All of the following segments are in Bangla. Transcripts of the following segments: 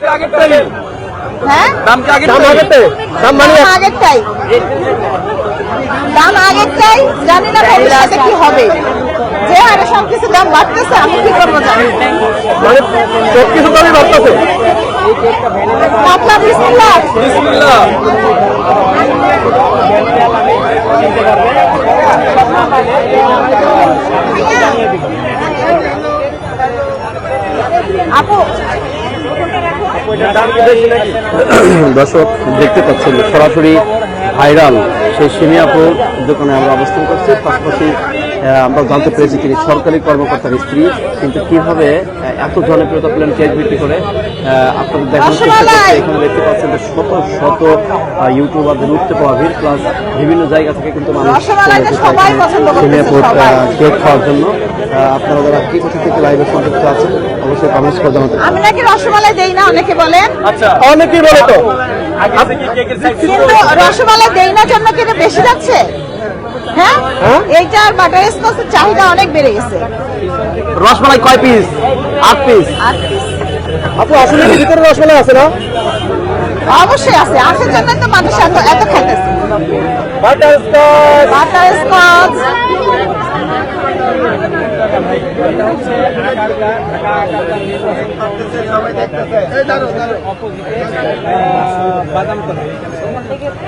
হ্যাঁ? দাম কি আগে দাম আগেরটাই। দাম মানে আগেরটাই। দাম আগেরটাই জানি না ভবিষ্যতে কি হবে। যে হারে সব কিছু দাম বাড়তেছে আমি কি করব জানি মানে সব কিছু দামই বাড়তেছে। কাতলা বিসমিল্লাহ। বিসমিল্লাহ। আপু দর্শক দেখতে পাচ্ছেন সরাসরি ভাইরাল সেই সিমিয়াপুর দোকানে আমরা অবস্থান করছি। পাশাপাশি আমরা জানতে পেরেছি তিনি সরকারি কর্মকর্তার স্ত্রী। কিন্তু কীভাবে এত জনপ্রিয়তা পেলেন কেক বিক্রি করে আপনাদের দেখানোর চেষ্টা করছি। এখানে দেখতে পাচ্ছেন যে শত শত ইউটিউবারদের উঠতে পাওয়া ভিড় প্লাস বিভিন্ন জায়গা থেকে কিন্তু মানুষ সিমিয়াপুর কেক খাওয়ার জন্য। আপনারা যারা কি কোথা থেকে লাইভে সংযুক্ত আছেন অবশ্যই কমেন্টস করে জানাতে আমি নাকি রসমালাই দেই না অনেকে বলেন আচ্ছা। অনেকেই বলে তো। কিন্তু রসমালাই দেই না জন্য কি বেশি যাচ্ছে? হ্যাঁ? হ্যাঁ? এইটার বাটার স্কচের চাহিদা অনেক বেড়ে গেছে। রসমালাই কয় পিস আট পিস আর আপু আসলে কি ভিতরে রসমালাই আছে না? অবশ্যই আছে। আসার জন্য তো মানুষ এত এত খাইতেছে। বাটার স্কচ বাটার স্কচ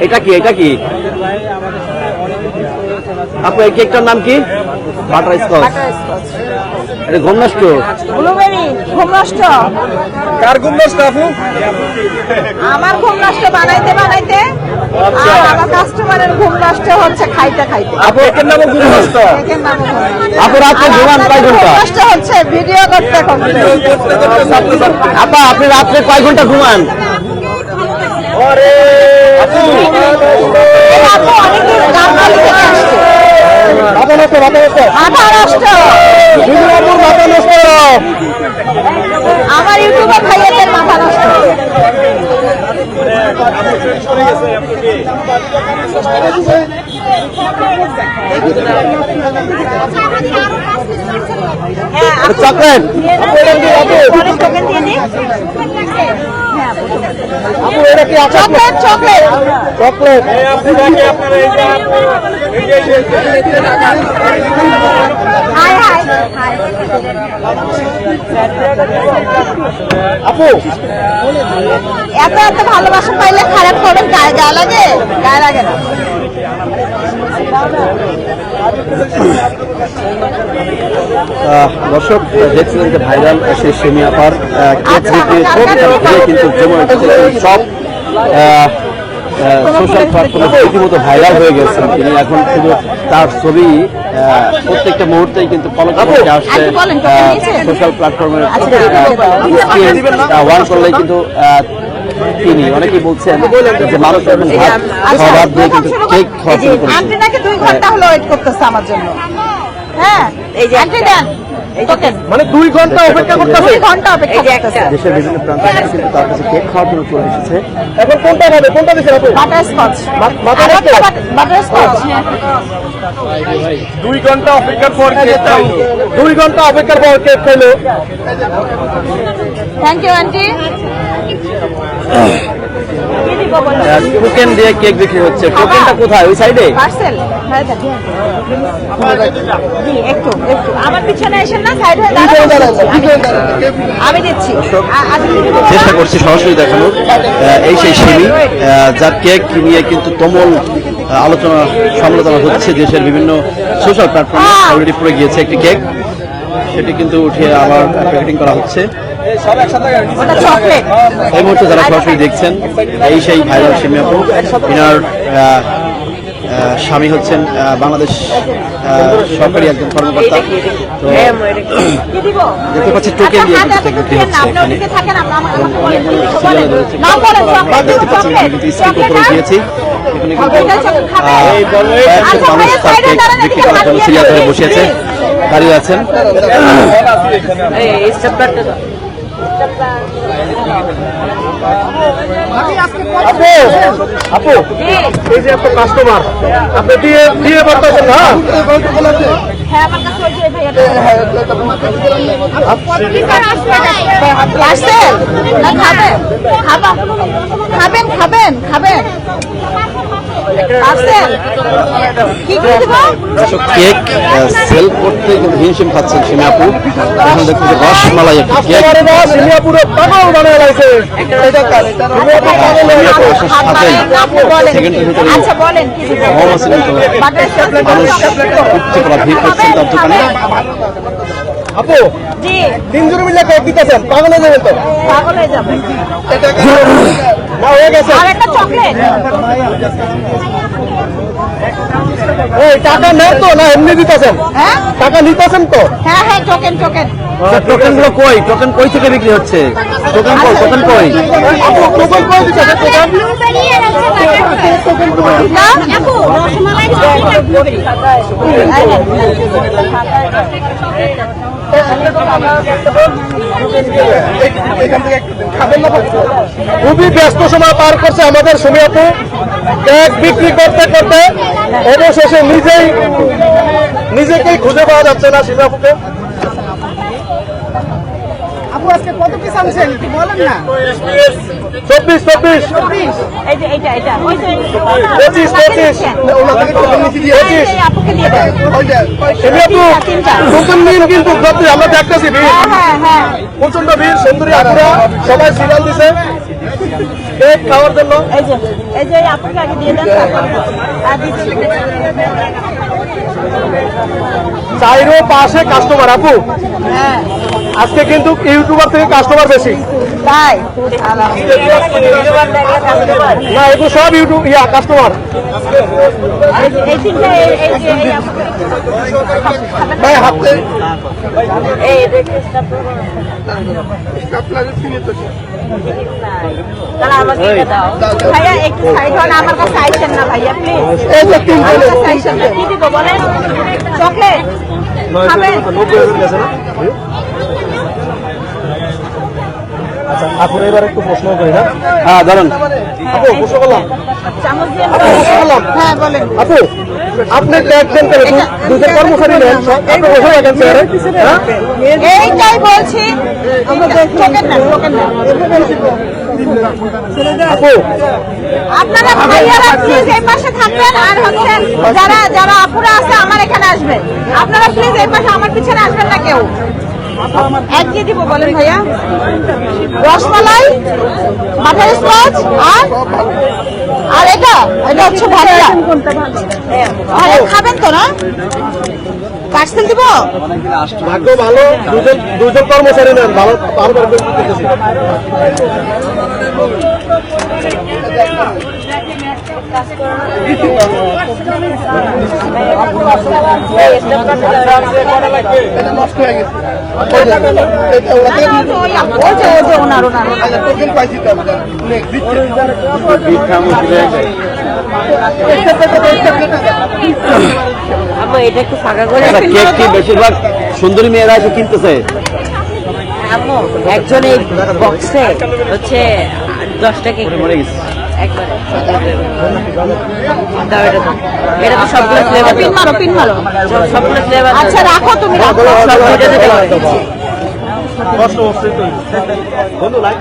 এটা কি এটা কি? আপু এই কেকটার নাম কি? বাটার স্কচ এটা গম নষ্ট ব্লুবেরি ঘুম নষ্ট কার গুম নষ্ট আপু? আমার ঘুম নষ্ট বানাইতে বানাইতে আমার কাস্টমারের ঘুম নষ্ট হচ্ছে খাইতে খাইতে। আপু একের নামও গুম নষ্ট একের ঘুম নষ্ট। আপু রাত্রে ঘুমান কয় ঘণ্টা? নষ্ট হচ্ছে ভিডিও করতে করতে। আপা আপনি রাত্রে কয় ঘণ্টা ঘুমান? ওরে আমার ইউটিউবার ভাইয়াদের মাথা নষ্ট হ্যাঁ চকলেট পরে token দিয়ে দিই। আপু এটা কি আচার chocolate chocolate. Chocolate. Hi hi. আপু। এত এত ভালোবাসা পাইলে খারাপ করবেন গায়ে লাগে? গায়ে লাগে না। দর্শক দেখছিলেন যে ভাইরাল সেই সেমি আপার কেক আচ্ছা, বিক্রি কিন্তু জমে উঠেছে সব সোশ্যাল প্ল্যাটফর্মে রীতিমতো ভাইরাল হয়ে গেছেন তিনি। এখন শুধু তার ছবি আহ, প্রত্যেকটা মুহূর্তেই কিন্তু আসছে আপনি বলেন, token নিয়েছেন? সোশ্যাল প্ল্যাটফর্মের আচ্ছা, ওয়ান করলেই কিন্তু আহ, তিনি অনেকেই বলছেন যে মানুষ ভাত খাওয়া দিয়ে কিন্তু কেক খাওয়া শুরু করেছে। আন্টি নাকি দুই ঘণ্টা হলো ওয়েট করতেছে আমার জন্য। হ্যাঁ? এই যে আন্টি দেন। মানে দুই ঘণ্টা অপেক্ষা করতেছে দুই ঘণ্টা অপেক্ষা করতেছে। দেশের বিভিন্ন প্রান্ত থেকে কিন্তু তার কাছে কেক খাওয়ার জন্য চলে এসেছে। এখন কোনটা কোনটা দিচ্ছেন আপু? বাটার স্কচ বাটার স্কচ দুই ঘণ্টা অপেক্ষার পর কেকটা হলো। দুই ঘণ্টা অপেক্ষার পর কেক খাইলো। Thank you aunty. টোকেন দিয়ে কেক বিক্রি হচ্ছে। টোকেনটা কোথায়? ওই সাইডে পার্সেল। হ্যাঁ দেন জি, একটু একটু। আমার পিছনে এসেন না সাইড হয়ে আমি- আমি দিচ্ছি। আ- আগে কি দিব বাবা? চেষ্টা করছি সরাসরি দেখানোর এই সেই সিমি যার কেক নিয়ে কিন্তু তুমুল আলোচনা সমালোচনা হচ্ছে দেশের বিভিন্ন সোশ্যাল প্ল্যাটফর্মে অলরেডি পড়ে গিয়েছে একটি কেক। সেটি কিন্তু উঠিয়ে আবার প্যাকেটিং করা হচ্ছে। এই মুহূর্তে যারা সরাসরি দেখছেন এই সেই ভাইরাল সিমি আপু ইনার স্বামী হচ্ছেন বাংলাদেশ সরকারি একজন কর্মকর্তা তো দেখতে পাচ্ছি টোকেন দিয়ে আচ্ছা, বিক্রি হচ্ছে এখানে দেখতে পাচ্ছি। স্কিপ করে দিয়েছি এখানে কিন্তু আচ্ছা, মানুষ ভাইয়া, তার কেক বিক্রি করার জন্য সিরিয়াল ধরে দাঁড়িয়ে আছেন আপু আপু এই যে একটা কাস্টমার আপনি দিয়ে দিয়ে বলতেছেন না? হ্যাঁ খাবেন। খাবা খাবেন খাবেন খাবেন। আসছেন কি কি দিব? দর্শক কেক সেল করতে কিন্তু হিমশিম খাচ্ছেন সিমি আপু এখন দেখতে যে রসমালাই একটা কেক। এবারে না পাগল বানায় লাগছে এটা কাজ সিঙ্গাপুর পাগল গেছে। সাথেই। সেকেন্ডের ভিতরে আচ্ছা মোহাম্মদ মানুষ পড়া ভিড় করছেন তার দোকানে। আপু? জি। তিনজন মিলে কেক দিতেছেন পাগল হয়ে যাবেন তো? পাগল হয়ে যাবে। না হয়ে গেছে। আর একটা চকলেট। এই টাকা নেন তো? না এমনি দিতেছেন? হ্যাঁ? টাকা নিতেছেন তো? হ্যাঁ হ্যাঁ টোকেন টোকেন টোকেনগুলো কই? টোকেন কই থেকে বিক্রি হচ্ছে? টোকেন কই টোকেন কই? আপু টোকন করে দিতেছেন? টোকন খুবই ব্যস্ত সময় পার করছে আমাদের সুমি কেক বিক্রি করতে করতে অবশেষে নিজেই নিজেকেই খুঁজে পাওয়া যাচ্ছে না সুমি আপু আজকে কত পিস আনছেন বলেন না। চব্বিশ চব্বিশ। পঁচিশ পঁচিশ। নতুন দিন কিন্তু আমরা দেখতেছি। ভিড় হ্যাঁ হ্যাঁ হ্যাঁ। প্রচণ্ড ভিড় সুন্দরী আপুরা সবাই সিরিয়াল দিছে। কেক খাওয়ার জন্য। এই যে এই যে আপুকে আগে দিয়ে দেন তারপরে আর দিচ্ছি। চাইরো পাশে কাস্টমার আপু। হ্যাঁ। আজকে কিন্তু ইউটিউবার থেকে কাস্টমার বেশি। তাই? না এগুলো সব ইউটিউব ইয়া কাস্টমার ভাই হাতে চকলেট। আচ্ছা আপুর এবার একটু প্রশ্ন করি না হ্যাঁ ধরুন আপু প্রশ্ন করলাম। আপু হ্যাঁ বলেন। আপু আপনি ট্যাগ দেন কেন দু- দুজন কর্মচারী নেন আপনি বসে রাখেন চেয়ারে হ্যাঁ? এইটাই বলছি। টোকেন না টোকেন না। আপু। আপনারা ভাইয়ারা প্লিজ এই পাশে থাকবেন আর হচ্ছে যারা যারা আপুরা আছে আমার এখানে আসবেন আপনারা প্লিজ এই পাশে আমার পিছনে আসবেন না কেউ। এক দিয়ে দিব, বলেন ভাইয়া। রসমালাই বাটার স্কচ, আর আর এটা? এটা হচ্ছে ভাজা আরে খাবেন তো না? পার্সেল দিব? ভাগ্য ভালো দুজন দুজন কর্মচারী নেন, ভালো ভালো এটা একটু ফাঁকা করে কেক কি বেশিরভাগ সুন্দরী মেয়েরা এসে কিনতেছে? একজন এই বক্সে হচ্ছে দশটা কেক। মরে গেছে। একবারে। দাও এটা দাও। এটা তো সবগুলো ফ্লেভার পিন মারো পিন মারো। সবগুলো ফ্লেভার আচ্ছা রাখো তুমি রাখো। সব দিতে পারো। তো বন্ধু লাইক